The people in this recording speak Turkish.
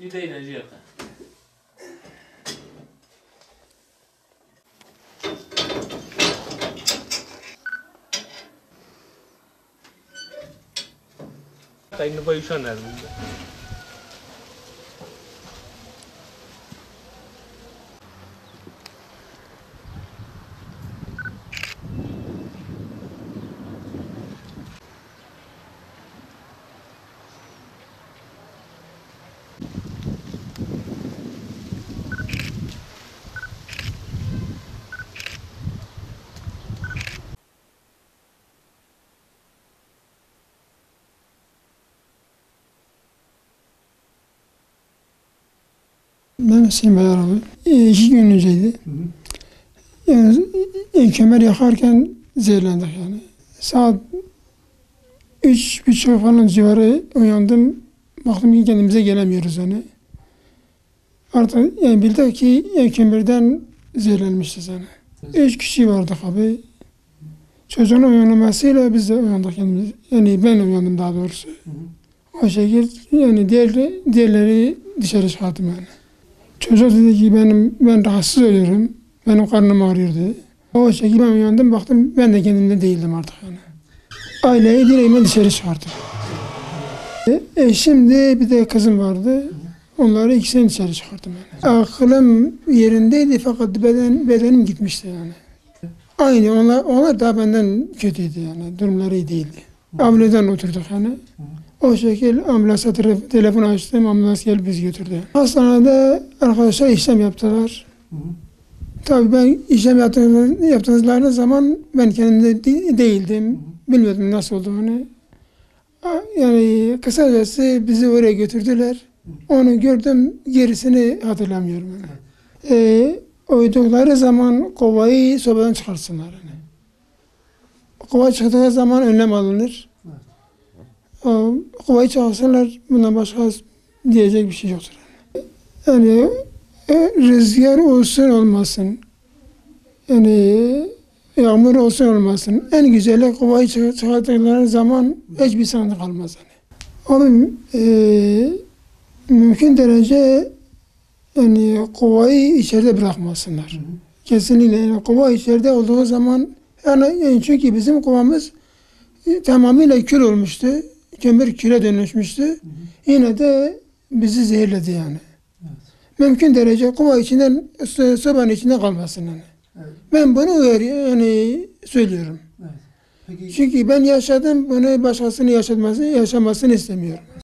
Bir de ilacı yok. ਤਿੰਨ mevsime yaralı. E, iki gün önceydi. Yani e, kemer yakarken zehirlendik yani. Saat üç buçuk falan civarı uyandım. Baktım ki kendimize gelemiyoruz yani. Artık yani bildik ki e, kemerden zehirlenmişiz yani. Üç kişi vardı abi. Çocuğun uyanmasıyla biz de uyandık kendimiz. Yani ben uyandım daha doğrusu. Hı hı. O şekilde yani diğer, diğerleri dışarı çıkardım yani. Çocuk dedi ki benim ben rahatsız oluyorum. Benim karnım ağrıyordu. O şekilde ben uyandım baktım ben de kendimde değildim artık yani. Aileyi dileğime dışarı çıkarttım. E, e, şimdi bir de kızım vardı. Onları ikisini dışarı çıkarttım yani. Aklım yerindeydi fakat beden, bedenim gitmişti yani. Aynı onlar, onlar da benden kötüydü yani. Durumları iyi değildi. Abileden oturduk yani. O şekil ambulansa tele- telefon açtım, ambulans gelip bizi götürdü. Hastanede arkadaşlar işlem yaptılar. Tabii ben işlem yaptıkları zaman ben kendimde de- değildim. Bilmiyordum nasıl olduğunu. Yani kısacası bizi oraya götürdüler. Onu gördüm, gerisini hatırlamıyorum. Yani. Ee, uydukları zaman kovayı sobadan çıkarsınlar. Yani. Kova çıktığı zaman önlem alınır. O kovayı çalsınlar bundan başka diyecek bir şey yoktur. Yani e, rüzgar olsun olmasın. Yani yağmur olsun olmasın. En güzeli kovayı çık- çıkarttıkları zaman hiçbir sıkıntı kalmaz. Yani. Abi e, mümkün derece yani kovayı içeride bırakmasınlar. Kesinlikle yani kova içeride olduğu zaman yani, yani çünkü bizim kovamız e, tamamıyla kül olmuştu. Kömür küle dönüşmüştü. Yine de bizi zehirledi yani. Mümkün derece kova içinden, so- sobanın içinde kalmasın yani. Ben bunu uyar, yani söylüyorum. Peki Çünkü ben yaşadım, bunu başkasının yaşatmasını, yaşamasını istemiyorum.